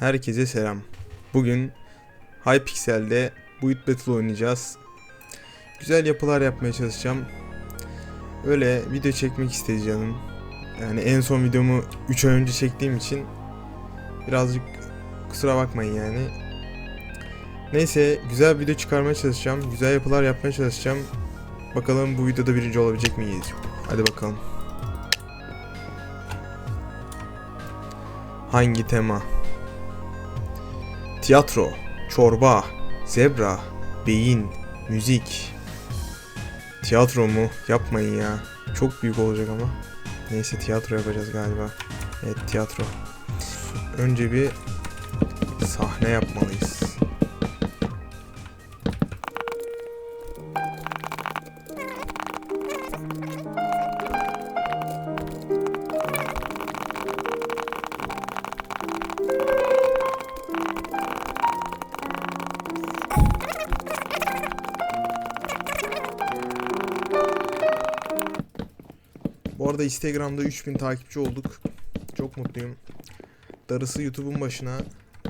Herkese selam. Bugün Hypixel'de Build Battle oynayacağız. Güzel yapılar yapmaya çalışacağım. Öyle video çekmek istedi canım. Yani en son videomu 3 ay önce çektiğim için birazcık kusura bakmayın yani. Neyse güzel video çıkarmaya çalışacağım. Güzel yapılar yapmaya çalışacağım. Bakalım bu videoda birinci olabilecek miyiz? Hadi bakalım. Hangi tema? Tiyatro, çorba, zebra, beyin, müzik. Tiyatro mu? Yapmayın ya. Çok büyük olacak ama. Neyse tiyatro yapacağız galiba. Evet tiyatro. Önce bir sahne yapmalıyız. Arada Instagram'da 3000 takipçi olduk. Çok mutluyum. Darısı YouTube'un başına.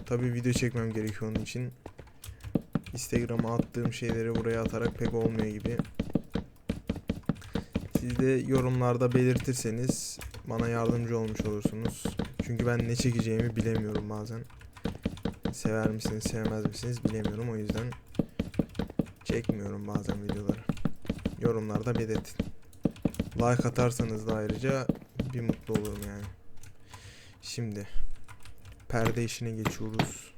Tabii video çekmem gerekiyor onun için. Instagram'a attığım şeyleri buraya atarak pek olmuyor gibi. Siz de yorumlarda belirtirseniz bana yardımcı olmuş olursunuz. Çünkü ben ne çekeceğimi bilemiyorum bazen. Sever misiniz, sevmez misiniz bilemiyorum o yüzden çekmiyorum bazen videoları. Yorumlarda belirtin. Like atarsanız da ayrıca bir mutlu olurum yani. Şimdi perde işine geçiyoruz.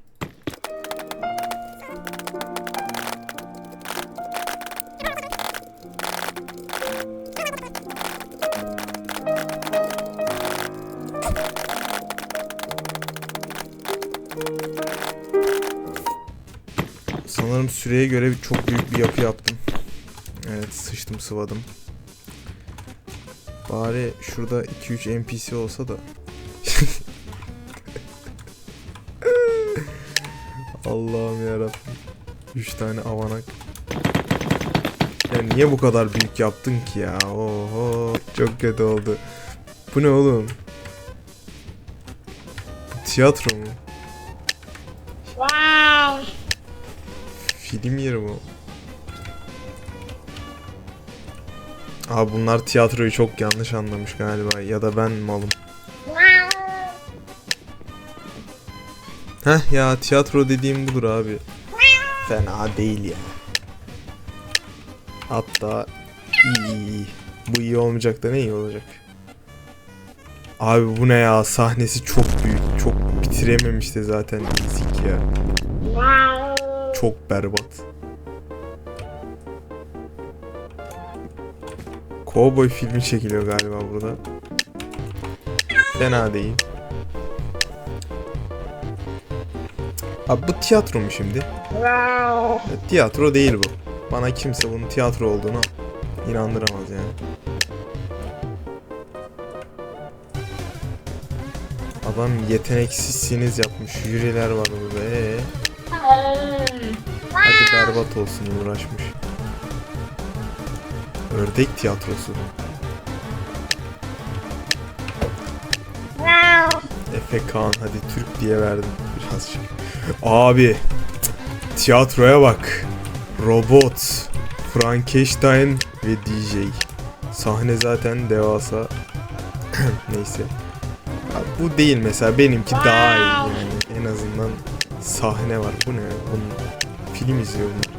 Sanırım süreye göre çok büyük bir yapı yaptım. Evet sıçtım sıvadım. Bari şurada 2-3 NPC olsa da. Allah'ım yarabbim. 3 tane avanak. Ya niye bu kadar büyük yaptın ki ya? Oho çok kötü oldu. Bu ne oğlum? Bu tiyatro mu? Wow. Film yeri bu. Abi bunlar tiyatroyu çok yanlış anlamış galiba ya da ben malım. Heh ya tiyatro dediğim budur abi. Fena değil ya. Hatta iyi, iyi. Bu iyi olmayacak da ne iyi olacak. Abi bu ne ya sahnesi çok büyük. Çok bitirememişti zaten ezik ya. Çok berbat. Cowboy filmi çekiliyor galiba burada. Fena değil. Abi bu tiyatro mu şimdi? Tiyatro değil bu. Bana kimse bunun tiyatro olduğunu inandıramaz yani. Adam yeteneksizsiniz yapmış. Jüriler var burada. Ee, hadi berbat olsun uğraşmış. Ördek tiyatrosu. Efe Kaan hadi Türk diye verdim birazcık. Abi tiyatroya bak. Robot, Frankenstein ve DJ. Sahne zaten devasa. Neyse. Abi bu değil mesela benimki daha iyi yani. En azından sahne var. Bu ne? Bunun film izliyor bunlar.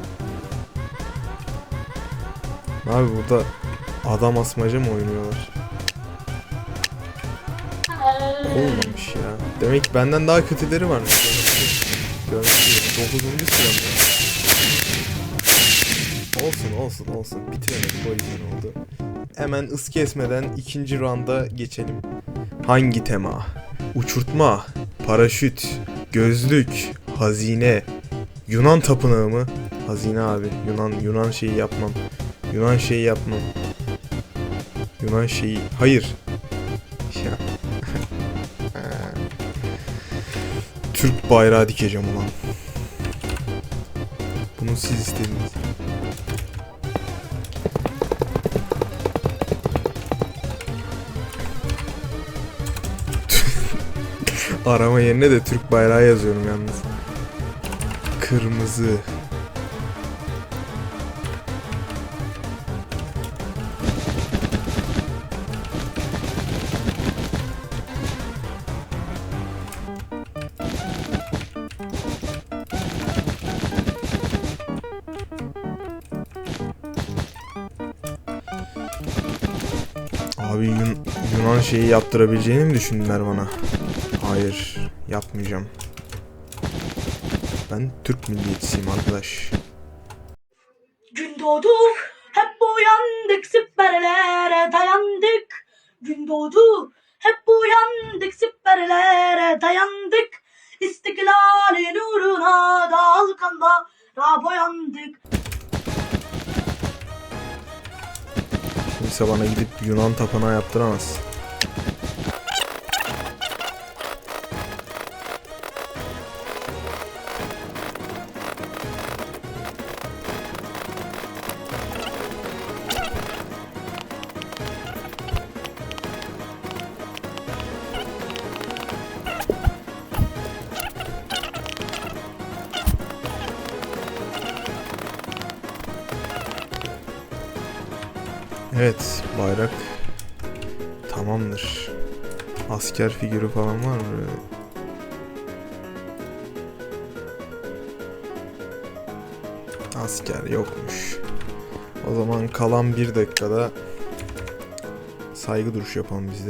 Abi burada adam asmaca mı oynuyorlar? Olmamış ya. Demek ki benden daha kötüleri varmış. Görmüştüm. 9. sıramda. Olsun olsun olsun. Bitiremedik o yüzden oldu. Hemen ıs kesmeden ikinci rounda geçelim. Hangi tema? Uçurtma, paraşüt, gözlük, hazine, Yunan tapınağı mı? Hazine abi. Yunan Yunan şeyi yapmam. Yunan şeyi yapmam. Yunan şeyi. Hayır. Ya. Türk bayrağı dikeceğim ulan. Bunu siz istediniz. Arama yerine de Türk bayrağı yazıyorum yalnız. Kırmızı. Abi Yun- Yunan şeyi yaptırabileceğini mi düşündüler bana? Hayır, yapmayacağım. Ben Türk milliyetçisiyim arkadaş. Gün doğdu, hep uyandık, siperlere dayandık. Gün doğdu, hep uyandık, siperlere dayandık. İstiklalin uğruna dalkanlara boyandık. Kimse bana gidip Yunan tapınağı yaptıramaz. Evet, bayrak tamamdır. Asker figürü falan var mı? Asker yokmuş. O zaman kalan bir dakikada saygı duruşu yapalım biz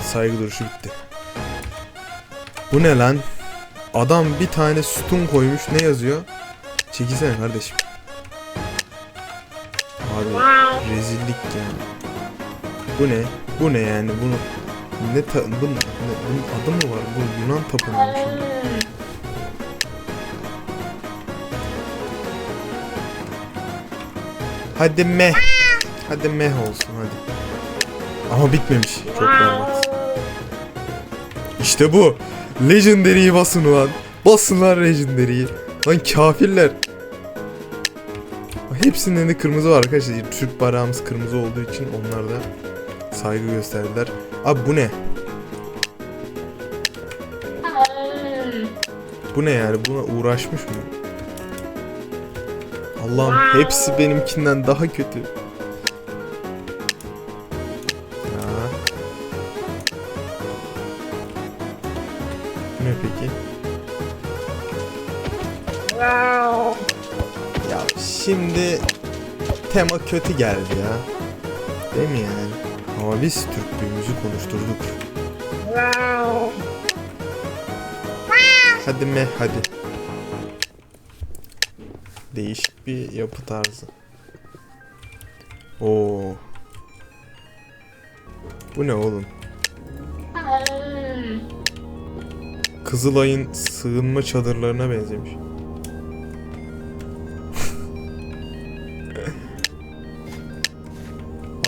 Evet saygı duruşu bitti. Bu ne lan? Adam bir tane sütun koymuş ne yazıyor? Çekilsene kardeşim. Abi rezillik ya. Bu ne? Bu ne yani? Bunu ne ta, bu, ne, bunun adı mı var? Bu Yunan tapınağı şimdi. Hadi meh. Hadi meh olsun hadi. Ama bitmemiş. Çok berbat. İşte bu. Legendary'yi basın ulan. Basın lan Legendary'yi. Lan kafirler. Hepsinin de kırmızı var arkadaşlar. Türk bayrağımız kırmızı olduğu için onlar da saygı gösterdiler. Abi bu ne? Bu ne yani? Buna uğraşmış mı? Allah'ım hepsi benimkinden daha kötü. Şimdi tema kötü geldi ya. Değil mi yani? Ama biz Türklüğümüzü konuşturduk. Hadi me hadi. Değişik bir yapı tarzı. Oo. Bu ne oğlum? Kızılay'ın sığınma çadırlarına benzemiş.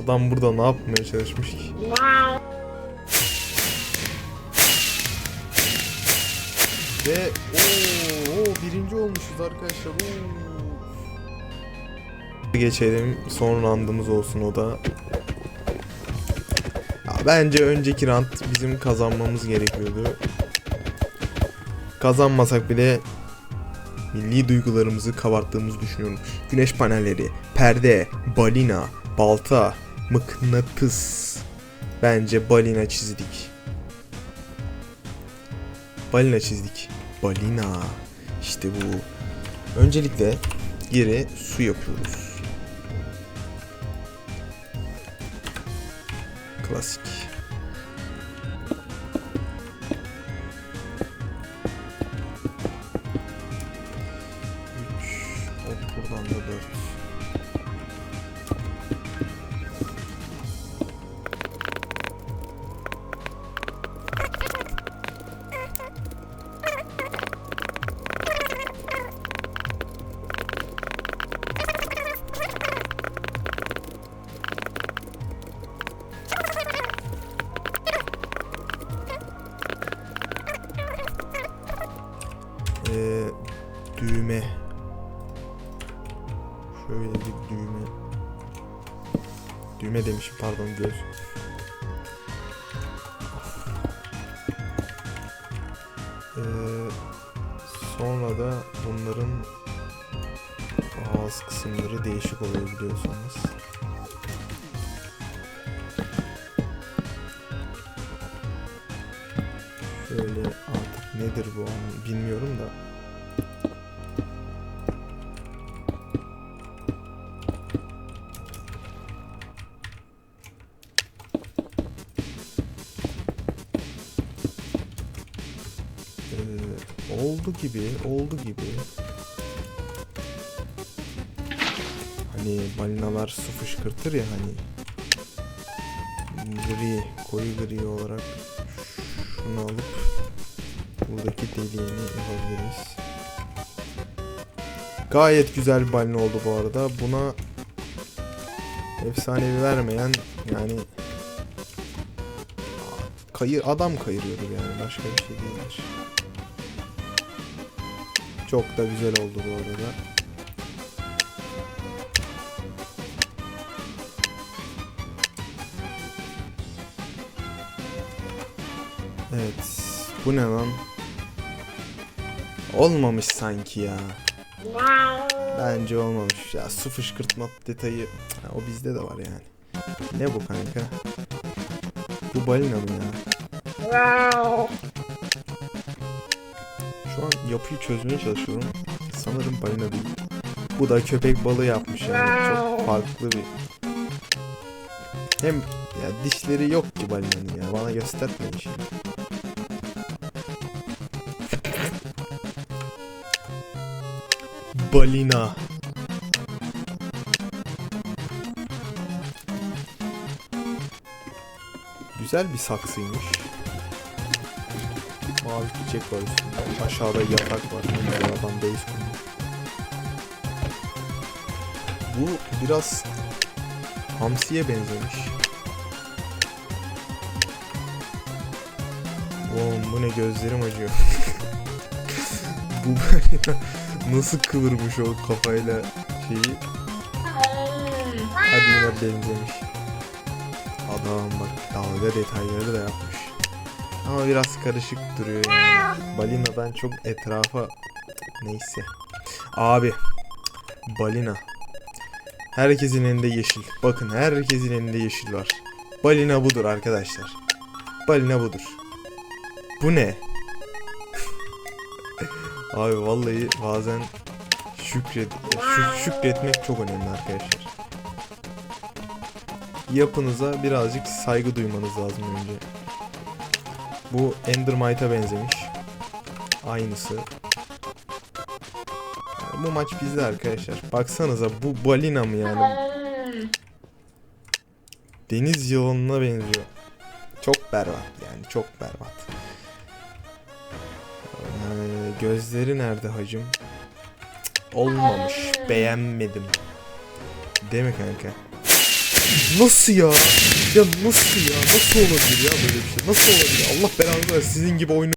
Adam burada ne yapmaya çalışmış ki? Ve ooo birinci olmuşuz arkadaşlar. Oo. Geçelim son randımız olsun o da. Ya bence önceki rant bizim kazanmamız gerekiyordu. Kazanmasak bile milli duygularımızı kabarttığımızı düşünüyorum. Güneş panelleri, perde, balina, balta, mıknatıs. Bence balina çizdik. Balina çizdik. Balina. İşte bu. Öncelikle yere su yapıyoruz. Klasik. Pardon göz. Ee, sonra da bunların ağız kısımları değişik oluyor biliyorsanız. Şöyle artık nedir bu bilmiyorum da. Oldu gibi, oldu gibi. Hani balinalar su fışkırtır ya hani. Gri, koyu gri olarak şunu alıp buradaki deliğini yapabiliriz. Gayet güzel bir balina oldu bu arada. Buna efsanevi vermeyen yani kayır adam kayırıyordur yani başka bir şey değildir. Çok da güzel oldu bu arada. Evet. Bu ne lan? Olmamış sanki ya. Bence olmamış. Ya su fışkırtma detayı ha, o bizde de var yani. Ne bu kanka? Bu balina mı ya? Şu an yapıyı çözmeye çalışıyorum. Sanırım balina değil. Bu da köpek balığı yapmış yani. Çok farklı bir. Hem ya dişleri yok ki balinanın ya. Bana göstermeyin şimdi. Balina. Güzel bir saksıymış. Mavi çiçek var üstünde. Aşağıda yatak var. Adam base. Bu biraz hamsiye benzemiş. Oğlum bu ne gözlerim acıyor. bu nasıl kıvırmış o kafayla şeyi. Hadi yine benzemiş. Adam bak dalga detayları da yapmış. Ama biraz karışık duruyor yani. Balinadan çok etrafa neyse. Abi balina. Herkesin elinde yeşil. Bakın herkesin elinde yeşil var. Balina budur arkadaşlar. Balina budur. Bu ne? Abi vallahi bazen şükret şük- şükretmek çok önemli arkadaşlar. Yapınıza birazcık saygı duymanız lazım önce. Bu Endermite'a benzemiş. Aynısı. Yani bu maç bizde arkadaşlar. Baksanıza bu balina mı yani? Deniz yılanına benziyor. Çok berbat yani çok berbat. Yani gözleri nerede hacım? Olmamış. Beğenmedim. Değil mi kanka? Nasıl ya? Ya nasıl ya? Nasıl olabilir ya böyle bir şey? Nasıl olabilir? Allah belanı versin. Sizin gibi oyunu